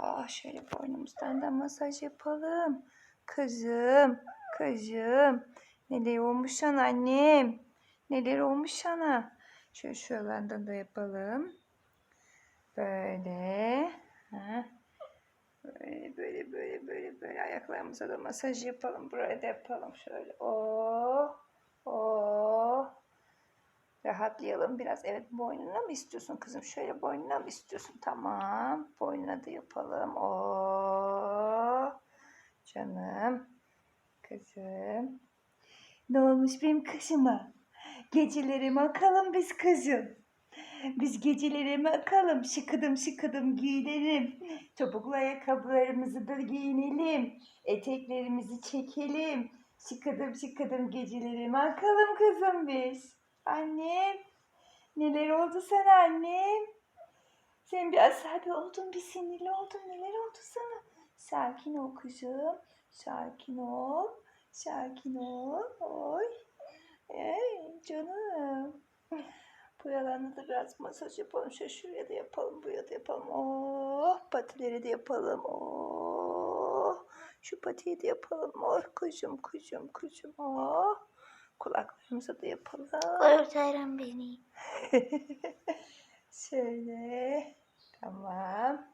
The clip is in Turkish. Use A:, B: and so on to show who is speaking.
A: Ah şöyle boynumuzdan da masaj yapalım. Kızım, kızım. Neler olmuş sana annem? Neler olmuş sana? Şöyle şuralardan da yapalım. Böyle. Ha. Böyle böyle böyle böyle böyle ayaklarımıza da masaj yapalım. Buraya da yapalım şöyle. Oh. Oh. Rahatlayalım biraz. Evet boynuna mı istiyorsun kızım? Şöyle boynuna mı istiyorsun? Tamam. Boynuna da yapalım. Oo. Canım. Kızım. Ne olmuş benim kızıma? Geceleri bakalım biz kızım. Biz geceleri bakalım. Şıkıdım şıkıdım giyinelim. Topuklu ayakkabılarımızı da giyinelim. Eteklerimizi çekelim. Şıkıdım şıkıdım geceleri bakalım kızım biz. Annem. Neler oldu sana annem? Sen bir asabi oldun, bir sinirli oldun. Neler oldu sana? Sakin ol kızım. Sakin ol. Sakin ol. Oy. Ey canım. Buralarına da biraz masaj yapalım. Şöyle şuraya da yapalım. Buraya da yapalım. Oh patileri de yapalım. Oh. Şu patiyi de yapalım. Oh kuzum kuzum kuzum. Oh. Kulaklarımıza da yapalım.
B: Kurtarın beni.
A: Şöyle. Tamam.